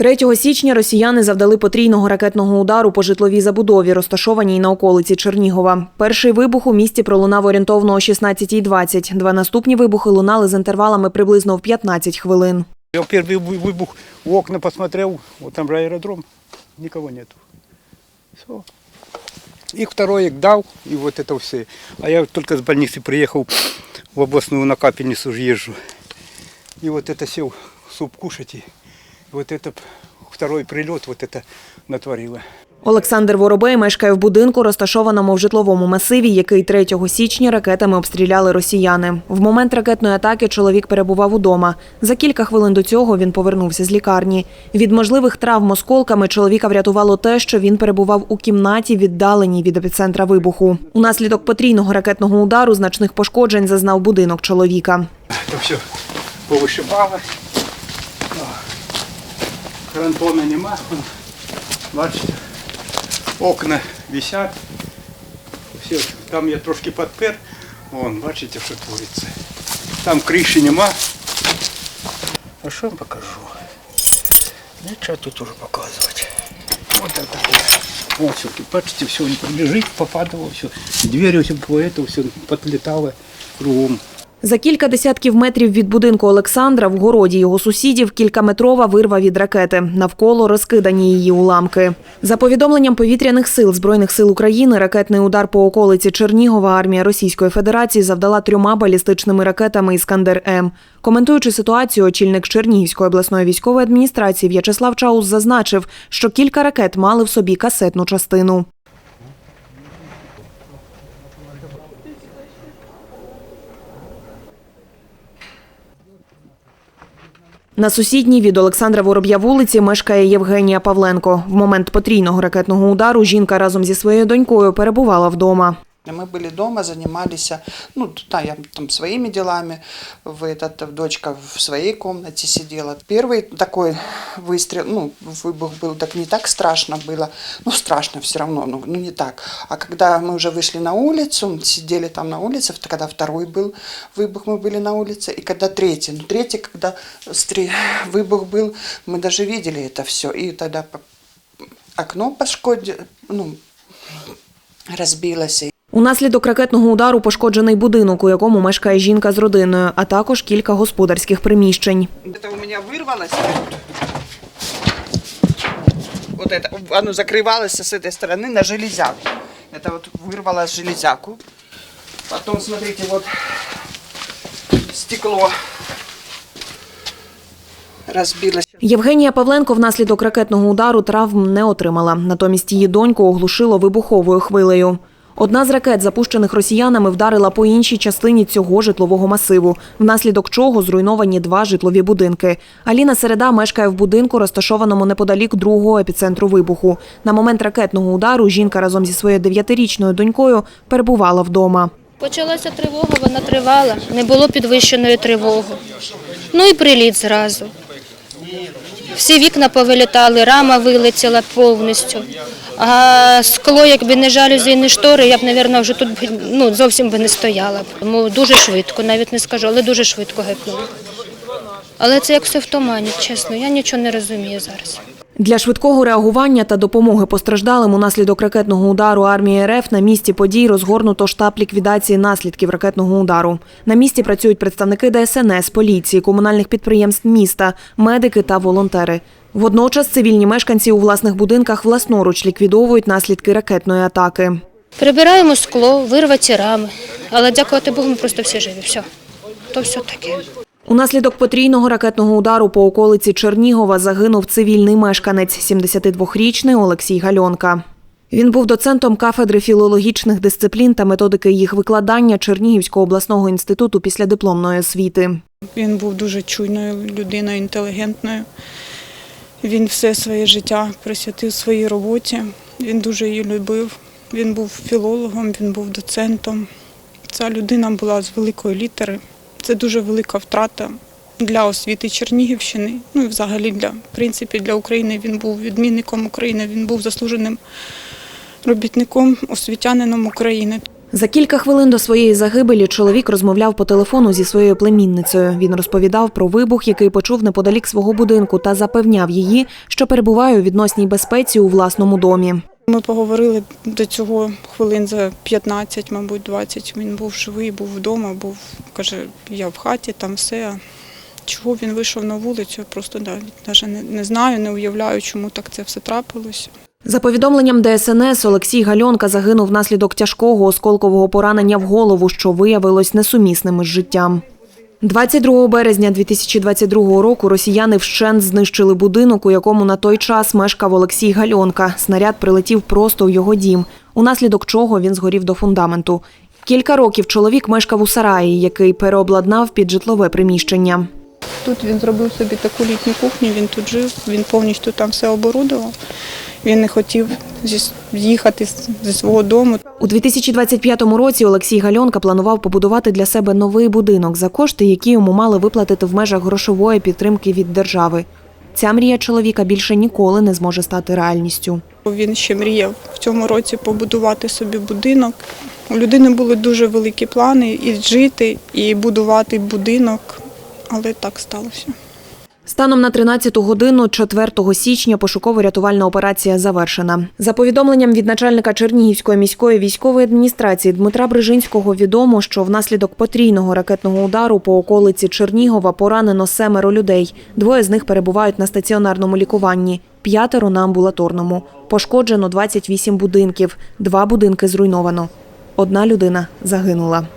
3 січня росіяни завдали потрійного ракетного удару по житловій забудові, розташованій на околиці Чернігова. Перший вибух у місті пролунав орієнтовно о 16.20. Два наступні вибухи лунали з інтервалами приблизно в 15 хвилин. Я первый вы- выбух в окна посмотрел, вот там же аэродром, никого нету. Все. И второй дал, и вот это все. А я только с больницы приехал в областную на капельницу же езжу. И вот это сел суп кушать, и вот это п- второй прилет вот это натворило. Олександр Воробей мешкає в будинку, розташованому в житловому масиві, який 3 січня ракетами обстріляли росіяни. В момент ракетної атаки чоловік перебував удома. За кілька хвилин до цього він повернувся з лікарні. Від можливих травм осколками чоловіка врятувало те, що він перебував у кімнаті, віддаленій від епіцентра вибуху. Унаслідок потрійного ракетного удару значних пошкоджень зазнав будинок чоловіка. Это все повышибало. Фронтона нема. Вон, Бачите, окна висят. Все, там я трошки подпер. Вон, бачите, що твориться. Там криші нема. А що я покажу? Нічого тут уже показувати. Вот это вот. Вот все, тут, бачите, все лежить, попадало, все. Двері все по это все подлетало кругом. За кілька десятків метрів від будинку Олександра в городі його сусідів кількаметрова вирва від ракети. Навколо розкидані її уламки. За повідомленням повітряних сил Збройних сил України, ракетний удар по околиці Чернігова армія Російської Федерації завдала трьома балістичними ракетами Іскандер М. Коментуючи ситуацію, очільник Чернігівської обласної військової адміністрації В'ячеслав Чаус зазначив, що кілька ракет мали в собі касетну частину. На сусідній від Олександра Вороб'я вулиці мешкає Євгенія Павленко. В момент потрійного ракетного удару жінка разом зі своєю донькою перебувала вдома. Мы были дома, занимались, ну, да, я там своими делами, в этот, дочка в своей комнате сидела. Первый такой выстрел, ну, выбух был, так не так страшно было, ну, страшно все равно, ну, ну, не так. А когда мы уже вышли на улицу, сидели там на улице, когда второй был выбух, мы были на улице, и когда третий, ну, третий, когда выбух был, мы даже видели это все, и тогда окно пошкодило, ну, разбилось, Унаслідок ракетного удару пошкоджений будинок, у якому мешкає жінка з родиною, а також кілька господарських приміщень. Это у меня вырвалось. Вот это, оно закрывалось с этой стороны на железяку. Это вот вырвалось железяку. Потом, смотрите, вот стекло разбилось. Євгенія Павленко внаслідок ракетного удару травм не отримала. Натомість її доньку оглушило вибуховою хвилею. Одна з ракет, запущених росіянами, вдарила по іншій частині цього житлового масиву, внаслідок чого зруйновані два житлові будинки. Аліна Середа мешкає в будинку, розташованому неподалік другого епіцентру вибуху. На момент ракетного удару жінка разом зі своєю дев'ятирічною донькою перебувала вдома. Почалася тривога, вона тривала, не було підвищеної тривоги. Ну і приліт зразу. Всі вікна повилітали, рама вилетіла повністю. А скло, якби не жалюзі і не штори, я б, мабуть, вже тут ну, зовсім би не стояла. Тому дуже швидко, навіть не скажу, але дуже швидко гепнуло. Але це як все в тумані, чесно, я нічого не розумію зараз. Для швидкого реагування та допомоги постраждалим унаслідок ракетного удару армії РФ на місці подій розгорнуто штаб ліквідації наслідків ракетного удару. На місці працюють представники ДСНС, поліції, комунальних підприємств міста, медики та волонтери. Водночас цивільні мешканці у власних будинках власноруч ліквідовують наслідки ракетної атаки. Прибираємо скло, вирваті рами. Але дякувати Богу, ми просто всі живі. Все. То все таке. Унаслідок потрійного ракетного удару по околиці Чернігова загинув цивільний мешканець 72-річний Олексій Гальонка. Він був доцентом кафедри філологічних дисциплін та методики їх викладання Чернігівського обласного інституту післядипломної освіти. Він був дуже чуйною людиною, інтелігентною. Він все своє життя присвятив своїй роботі. Він дуже її любив. Він був філологом, він був доцентом. Ця людина була з великої літери. Це дуже велика втрата для освіти Чернігівщини. Ну і взагалі для в принципі для України. Він був відмінником України, він був заслуженим робітником, освітянином України. За кілька хвилин до своєї загибелі чоловік розмовляв по телефону зі своєю племінницею. Він розповідав про вибух, який почув неподалік свого будинку, та запевняв її, що перебуває у відносній безпеці у власному домі. Ми поговорили до цього хвилин за 15, мабуть, 20. Він був живий, був вдома, був, каже, я в хаті, там все. Чого він вийшов на вулицю, просто навіть не, не знаю, не уявляю, чому так це все трапилося. За повідомленням ДСНС, Олексій Гальонка загинув внаслідок тяжкого осколкового поранення в голову, що виявилось несумісним із життям. 22 березня 2022 року росіяни вщент знищили будинок, у якому на той час мешкав Олексій Гальонка. Снаряд прилетів просто у його дім, унаслідок чого він згорів до фундаменту. Кілька років чоловік мешкав у сараї, який переобладнав під житлове приміщення. Тут він зробив собі таку літню кухню, він тут жив, він повністю там все оборудував. Він не хотів з'їхати зі свого дому. У 2025 році Олексій Гальонка планував побудувати для себе новий будинок за кошти, які йому мали виплатити в межах грошової підтримки від держави. Ця мрія чоловіка більше ніколи не зможе стати реальністю. Він ще мріяв в цьому році побудувати собі будинок. У людини були дуже великі плани і жити, і будувати будинок, але так сталося. Станом на 13 годину 4 січня пошуково-рятувальна операція завершена. За повідомленням від начальника Чернігівської міської військової адміністрації Дмитра Брижинського відомо, що внаслідок потрійного ракетного удару по околиці Чернігова поранено семеро людей. Двоє з них перебувають на стаціонарному лікуванні, п'ятеро на амбулаторному. Пошкоджено 28 будинків, два будинки зруйновано. Одна людина загинула.